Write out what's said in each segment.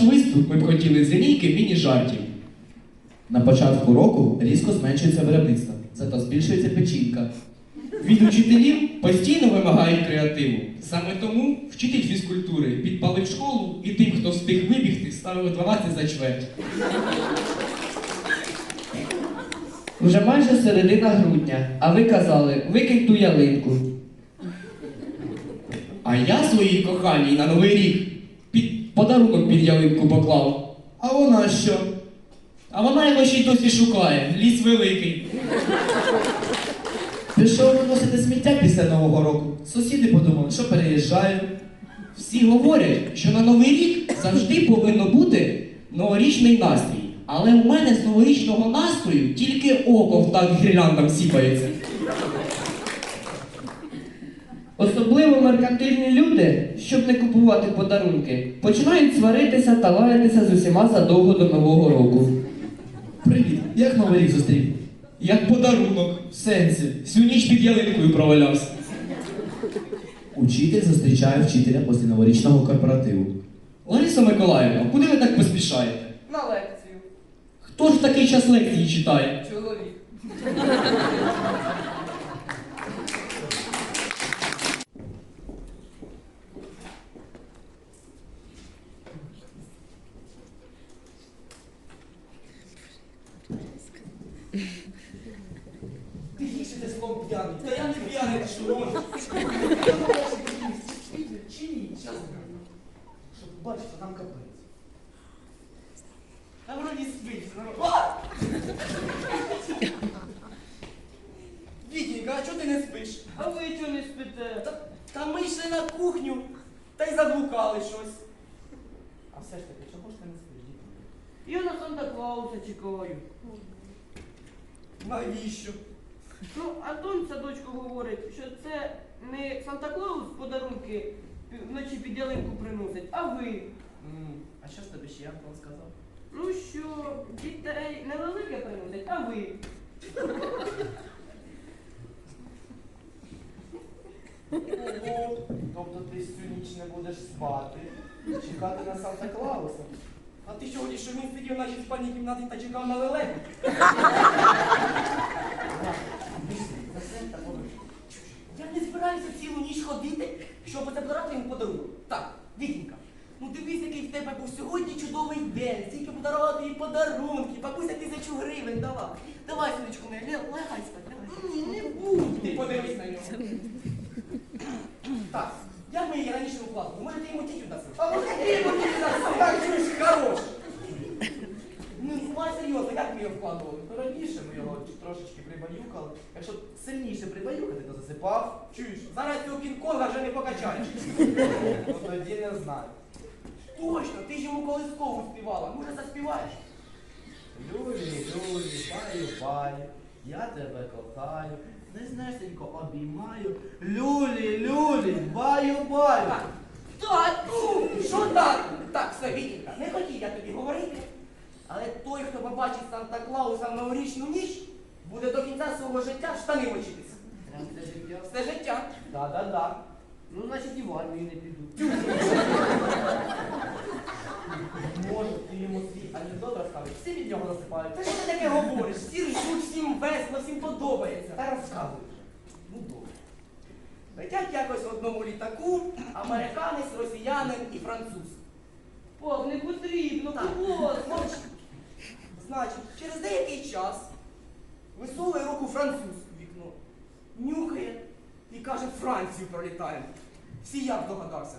наш виступ ми б хотіли з лінійки міні-жартів. На початку року різко зменшується виробництво, зато збільшується печінка. Від учителів постійно вимагають креативу. Саме тому вчитель фізкультури підпалив школу і тим, хто встиг вибігти, ставив 12 за чверть. Вже майже середина грудня, а ви казали, викинь ту ялинку. А я своїй коханій на новий рік подарунок під ялинку поклав. А вона що? А вона його ще й досі шукає. Ліс великий. Пішов виносити сміття після Нового року. Сусіди подумали, що переїжджаю. Всі говорять, що на новий рік завжди повинно бути новорічний настрій. Але у мене з новорічного настрою тільки око в так гірляндам сіпається. Особливо меркантильні люди, щоб не купувати подарунки, починають сваритися та лаятися з усіма задовго до Нового року. Привіт, як новий рік зустрів? Як подарунок. В сенсі. Всю ніч під ялинкою провалявся. Учитель зустрічає вчителя після новорічного корпоративу. Лариса Миколаївна, куди ви так поспішаєте? На лекцію. Хто ж в такий час лекції читає? Чоловік. Ти гірше ти словом п'яний. Та я не можеш? Чи ні? Щоб бачити, нам капець. Та вроді спить. А! Чого ти не спиш? А ви чого не спите? Та, ми йшли на кухню, та й заблукали щось. А все ж таки, чого ж ти не спиш? Я на Санта Клауса чекаю. Навіщо? Ну, а Тонь садочку говорить, що це не Санта Клаус подарунки вночі під ялинку приносить, а ви. М, А що ж тобі ще Антон сказав? Ну що, дітей не велике приносять, а ви. Ого, тобто ти всю ніч не будеш спати, чекати на Санта Клауса. А ти сьогодні, що він сидів в нашій спальній кімнаті та чекав на лелеку? Я не збираюся цілу ніч ходити, щоб забирати йому подарунок. Так, Вітінька, ну дивись, який в тебе був сьогодні чудовий день, стільки подарувати їй подарунки, бабуся тисячу гривень дала. Давай, не, не лягай спати, лягай. Ні, не будь. Ти подивись на нього. Так, як ми її раніше укладали? Може ти йому тітю даси? А може ти йому тітю даси? Так, чуєш, хорош. Ну, давай серйозно, як ми його вкладували? Ну, Раніше ми його трошечки прибаюкали. Якщо сильніше прибаюкати, то засипав. Чуєш, зараз цього кінг-конга вже не покачаєш. Ну тоді не знаю. Точно, ти ж йому колискову співала. Може заспіваєш? Люлі, люлі, баю, баю, я тебе кохаю, незнесенько обіймаю. Люлі, люлі, баю, баю. Так. Тату! Що так? Так, все, Вітінька, не хотів я тобі говорити. Але той, хто побачить Санта Клауса в новорічну ніч, буде до кінця свого життя штани мочитися. Прям життя. Все життя. Да-да-да. Ну, значить, і в армію не піду. Може, ти йому свій анекдот розкажеш, всі від нього засипають. Та що ти таке говориш? Всі ржуть, всім весело, всім подобається. Та розказуй. Ну добре. Летять якось в одному літаку американець, росіянин і француз. Пап, не потрібно, Так, Значить, через деякий час висовує руку француз у вікно, нюхає і каже, Францію пролітаємо. Всі як догадався.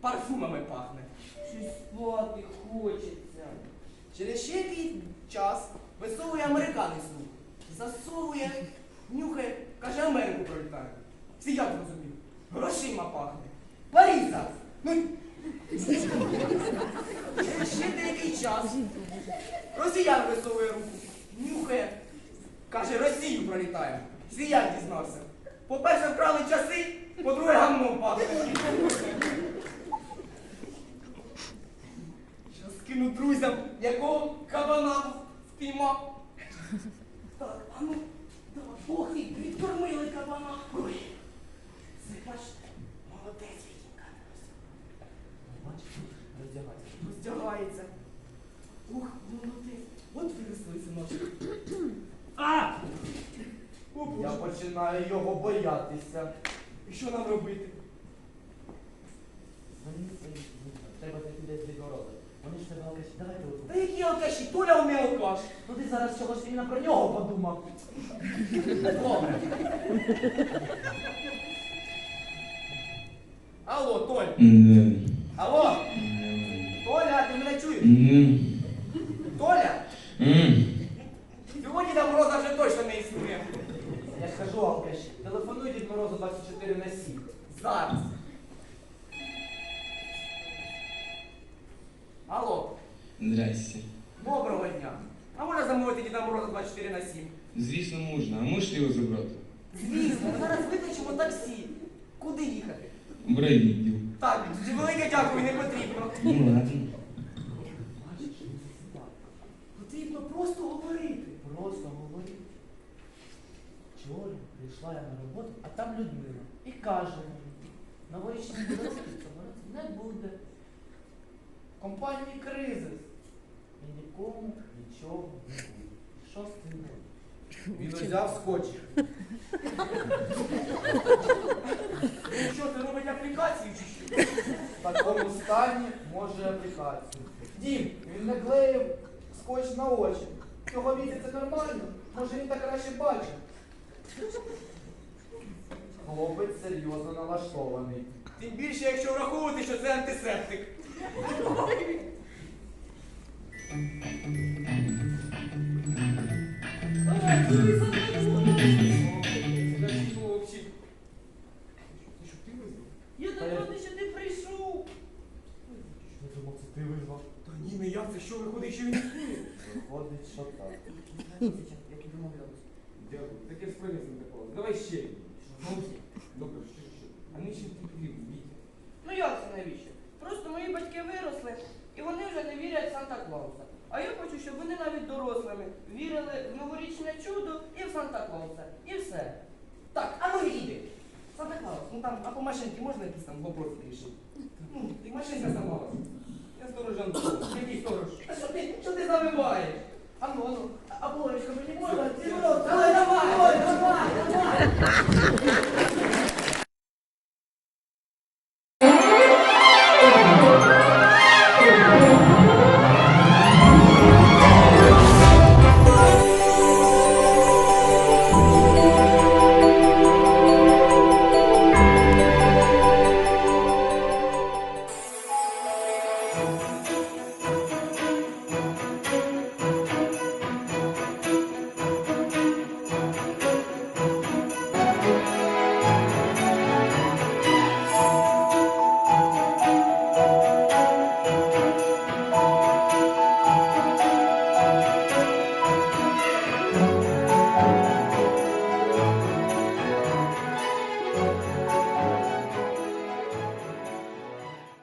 Парфумами пахне. Щось спати хочеться. Через ще який час висовує американець руку. Засовує, нюхає, каже, Америку пролітає. Всі як зрозумів? Грошима пахне. Париж зараз. Ну, Через ще деякий час росіян висовує руку, нюхає, каже, Росію пролітає. Всі як дізнався. По-перше, вкрали часи, по-друге, гамном пахне. Що скину друзям, якого кабана впіймав. Так, а ну, давай, ох, і відкормили кабана. Ой. Це бачите, молодець Вітінька. Бачиш, роздягайся. Роздягає. Я починаю його боятися. І що нам робити? Треба зайти десь від города. Вони ж тебе алкаші. Давайте отут. Та які алкаші? Толя у мене алкаш. Ну ти зараз чогось сильно про нього подумав. Добре. Алло, Толь. Алло. Толя, ти мене чуєш? Толя, сьогодні Діда Мороза вже точно не існує. Я ж кажу, алкаші. Телефонуй Дід Морозу 24 на 7. Зараз. Алло, Здрасте. Доброго дня. А можна замовити Діда Мороза 24 на 7? Звісно, можна. А можете його забрати? Звісно, зараз викличемо таксі. Куди їхати? В райвідділ. Так, велике дякую, не потрібно. Ну ладно. Потрібно просто говорити. Просто говори. Вчора прийшла я на роботу, а там Людмила. І каже мені, новорічні цього не буде. В компанії кризис. І нікому нічого не буде. Що з цим робити? Він взяв скотч. Ну що, ти робить аплікацію чи що? В такому стані може аплікацію. Дім, він не клеїв скотч на очі. Цього віці це нормально. Може він так краще бачить. Хлопець серйозно налаштований. Тим більше, якщо враховувати, що це антисептик. Я так рада, що ти прийшов. Я думав, це ти визвав. Та ні, не я, це що виходить, що він існує? Виходить, що так. Як і домовлялися. Дякую. Таке справді не такого. Давай ще. Добре, що, що? А не ще ти потрібно, Вітя. Ну як це навіщо? Просто мої батьки виросли, і вони вже не вірять в Санта Клауса. А я хочу, щоб вони навіть дорослими вірили в новорічне чудо і Санта Клауса. І все. Так, а ну іди. Санта Клаус, ну там, а по машинці можна якісь там вопроси рішити? Ну, машинка сама. Я сторож Антон. Який сторож? А що ти, що ти забиваєш? А ну, а ну, а Борочка мені можна? Ти давай, давай, давай, давай.